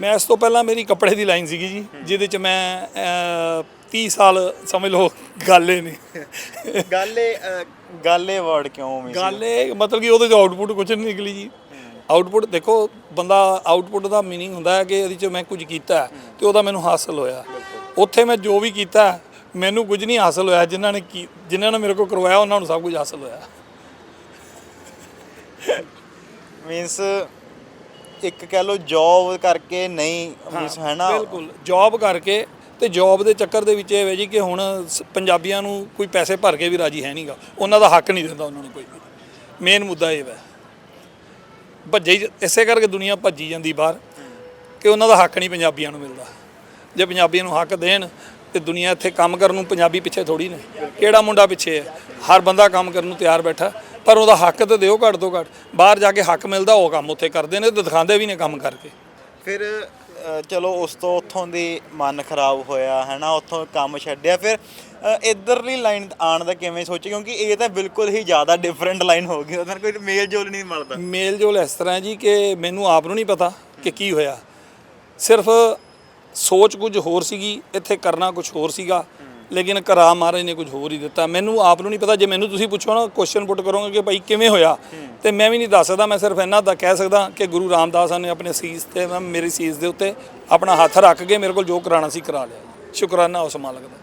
ਮੈਂ ਇਸ ਤੋਂ ਪਹਿਲਾਂ ਮੇਰੀ ਕੱਪੜੇ ਦੀ ਲਾਈਨ ਸੀਗੀ ਜੀ ਜਿਹਦੇ ਚ ਮੈਂ ਅਹ, 30 ਸਾਲ ਸਮਝ ਲਓ ਗਾਲੇ ਨੇ ਗਾਲੇ ਗਾਲੇ ਵਰਡ ਕਿਉਂ ਮਿਸ ਗੱਲ ਮਤਲਬ ਕਿ ਉਹਦੇ ਚ ਆਊਟਪੁੱਟ ਕੁਝ ਨਹੀਂ ਨਿਕਲੀ ਜੀ। ਆਊਟਪੁੱਟ ਦੇਖੋ ਬੰਦਾ ਆਊਟਪੁੱਟ ਦਾ ਮੀਨਿੰਗ ਹੁੰਦਾ ਹੈ ਕਿ ਇਹਦੇ ਚ ਮੈਂ ਕੁਝ ਕੀਤਾ ਤੇ ਉਹਦਾ ਮੈਨੂੰ ਹਾਸਲ ਹੋਇਆ। ਉੱਥੇ ਮੈਂ ਜੋ ਵੀ ਕੀਤਾ ਮੈਨੂੰ ਕੁਝ ਨਹੀਂ ਹਾਸਲ ਹੋਇਆ ਜਿਨ੍ਹਾਂ ਨੇ ਜਿਨ੍ਹਾਂ ਨੇ ਮੇਰੇ ਕੋਲ ਕਰਵਾਇਆ ਉਹਨਾਂ ਨੂੰ ਸਭ ਕੁਝ ਹਾਸਲ ਹੋਇਆ। ਮੀਨਸ ਇੱਕ ਕਹਿ ਲਓ ਜੌਬ ਕਰਕੇ ਨਹੀਂ ਹੈ ਨਾ। ਬਿਲਕੁਲ ਜੌਬ ਕਰਕੇ ਤੇ ਜੌਬ ਦੇ ਚੱਕਰ ਦੇ ਵਿੱਚ ਇਹ ਹੈ ਜੀ ਕਿ ਹੁਣ ਸ- ਪੰਜਾਬੀਆਂ ਨੂੰ ਕੋਈ ਪੈਸੇ ਭਰ ਕੇ ਵੀ ਰਾਜੀ ਹੈ ਨਹੀਂਗਾ ਉਹਨਾਂ ਦਾ ਹੱਕ ਨਹੀਂ ਦਿੰਦਾ ਉਹਨਾਂ ਨੂੰ ਕੋਈ ਮੇਨ ਮੁੱਦਾ ਇਹ ਹੈ ਭੱਜੇ ਇਸੇ ਕਰਕੇ ਦੁਨੀਆ ਭੱਜੀ ਜਾਂਦੀ ਬਾਹਰ ਕਿ ਉਹਨਾਂ ਦਾ ਹੱਕ ਨਹੀਂ ਪੰਜਾਬੀਆਂ ਨੂੰ ਮਿਲਦਾ। ਜੇ ਪੰਜਾਬੀਆਂ ਨੂੰ ਹੱਕ ਦੇਣ ਤੇ ਦੁਨੀਆ ਇੱਥੇ ਕੰਮ ਕਰਨ ਨੂੰ ਪੰਜਾਬੀ ਪਿੱਛੇ ਥੋੜੀ ਨੇ। ਕਿਹੜਾ ਮੁੰਡਾ ਪਿੱਛੇ ਹੈ? ਹਰ ਬੰਦਾ ਕੰਮ ਕਰਨ ਨੂੰ ਤਿਆਰ ਬੈਠਾ। ਪਰ ਉਹਦਾ ਹੱਕ ਤੇ ਦਿਓ ਘੱਟ ਤੋਂ ਘੱਟ। ਬਾਹਰ ਜਾ ਕੇ ਹੱਕ ਮਿਲਦਾ ਉਹ ਕੰਮ ਉੱਥੇ ਕਰਦੇ ਨੇ ਤੇ ਦਿਖਾਉਂਦੇ ਵੀ ਨੇ ਕੰਮ ਕਰਕੇ। ਫਿਰ ਅ, ਚਲੋ ਉਸ ਤੋਂ ਉੱਥੋਂ ਦੀ ਮਨ ਖਰਾਬ ਹੋਇਆ ਹੈ ਨਾ ਉੱਥੋਂ ਕੰਮ ਛੱਡਿਆ। ਫਿਰ ਅ, ਇੱਧਰਲੀ ਲਾਈਨ ਆਉਣ ਦਾ ਕਿਵੇਂ ਸੋਚਿਆ ਕਿਉਂਕਿ ਇਹ ਤਾਂ ਬਿਲਕੁਲ ਹੀ ਜ਼ਿਆਦਾ ਡਿਫਰੈਂਟ ਲਾਈਨ ਹੋ ਗਈ। ਉਹਦਾ ਕੋਈ ਮੇਲ ਜੋਲ ਨਹੀਂ ਮਿਲਦਾ ਮੇਲ ਜੋਲ ਇਸ ਤਰ੍ਹਾਂ ਹੈ ਜੀ ਕਿ ਮੈਨੂੰ ਆਪ ਨੂੰ ਨਹੀਂ ਪਤਾ ਕਿ ਕੀ ਹੋਇਆ। ਸਿਰਫ ਸੋਚ ਕੁਝ ਹੋਰ ਸੀਗੀ ਇੱਥੇ ਕਰਨਾ ਕੁਝ ਹੋਰ ਸੀਗਾ। ਲੇਕਿਨ ਕਰਾ ਮਹਾਰਾਜ ਨੇ ਕੁਝ ਹੋਰ ਹੀ ਦਿੱਤਾ। ਮੈਨੂੰ ਆਪ ਨੂੰ ਨਹੀਂ ਪਤਾ, ਜੇ ਮੈਨੂੰ ਤੁਸੀਂ ਪੁੱਛੋ ਨਾ ਕੁਐਸਚਨ ਪੁੱਟ ਕਰੋਗੇ ਕਿ ਭਾਈ ਕਿਵੇਂ ਹੋਇਆ, ਤੇ ਮੈਂ ਵੀ ਨਹੀਂ ਦੱਸ ਸਕਦਾ, ਮੈਂ ਸਿਰਫ ਇੰਨਾ ਦਾ, ਕਹਿ ਸਕਦਾ ਕਿ ਗੁਰੂ ਰਾਮਦਾਸ ਨੇ ਆਪਣੇ ਸੀਸ ਤੇ ਮੈਂ ਮੇਰੀ ਸੀਸ ਦੇ ਉੱਤੇ ਆਪਣਾ ਹੱਥ ਰੱਖ ਕੇ ਮੇਰੇ ਕੋਲ ਜੋ ਕਰਾਉਣਾ ਸੀ ਕਰਾ ਲਿਆ। ਸ਼ੁਕਰਾਨਾ ਉਸ ਮਾਲਕ ਦਾ।